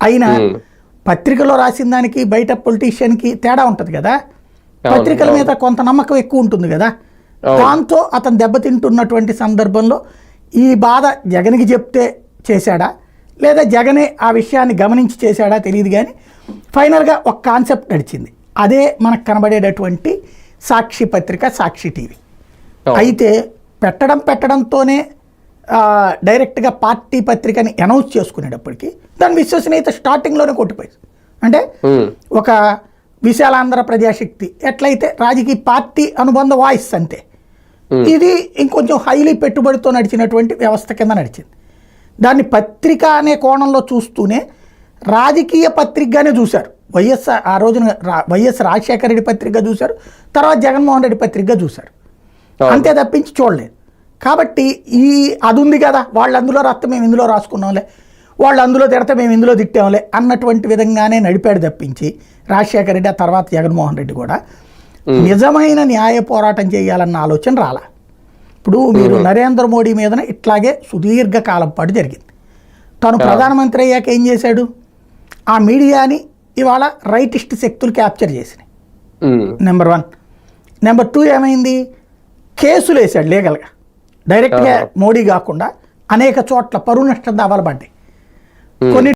అయినా పత్రికలో రాసిన దానికి బయట పొలిటీషియన్కి తేడా ఉంటుంది కదా? పత్రికల మీద కొంత నమ్మకం ఎక్కువ ఉంటుంది కదా? దాంతో అతను దెబ్బతింటున్నటువంటి సందర్భంలో ఈ బాధ జగన్కి చెప్తే చేశాడా? లేదా జగనే ఆ విషయాన్ని గమనించి చేశాడా తెలియదు కానీ ఫైనల్గా ఒక కాన్సెప్ట్ నడిచింది. అదే మనకు కనబడేటటువంటి సాక్షి పత్రిక సాక్షి టీవీ. అయితే పెట్టడం పెట్టడంతోనే డైరెక్ట్గా పార్టీ పత్రికని అనౌన్స్ చేసుకునేటప్పటికి దాని విశ్వసనీయత స్టార్టింగ్లోనే కొట్టిపోయింది. అంటే ఒక విశాలాంధ్ర ప్రజాశక్తి ఎట్లయితే రాజకీయ పార్టీ అనుబంధ వాయిస్ అంతే. ఇది ఇంకొంచెం హైలీ పెట్టుబడితో నడిచినటువంటి వ్యవస్థ కింద నడిచింది. దాన్ని పత్రిక అనే కోణంలో చూస్తూనే రాజకీయ పత్రికగానే చూశారు. వైఎస్ ఆ రోజున వైఎస్ రాజశేఖర రెడ్డి పత్రికగా చూశారు తర్వాత జగన్మోహన్ రెడ్డి పత్రికగా చూశారు. అంతే తప్పించి చూడలేదు. కాబట్టి ఈ అది ఉంది కదా. వాళ్ళు అందులో రాస్తే మేము ఇందులో రాసుకున్నాంలే. వాళ్ళు అందులో తిడితే మేము ఇందులో తిట్టాంలే అన్నటువంటి విధంగానే నడిపాడు తప్పించి రాజశేఖర రెడ్డి ఆ తర్వాత జగన్మోహన్ రెడ్డి కూడా. నిజమైన న్యాయ పోరాటం చేయాలన్న ఆలోచన రాలా. ఇప్పుడు మీరు నరేంద్ర మోడీ మీదన ఇట్లాగే సుదీర్ఘ కాలం పాటు జరిగింది. తను ప్రధానమంత్రి అయ్యాక ఏం చేశాడు? ఆ మీడియాని ఇవాళ రైటిస్ట్ శక్తులు క్యాప్చర్ చేసినాయి. Number one. నెంబర్ టూ ఏమైంది? కేసులు వేశాడు లీగల్గా. డైరెక్ట్గా మోడీ కాకుండా అనేక చోట్ల పరువు నష్ట దావాలు పడ్డాయి కొన్ని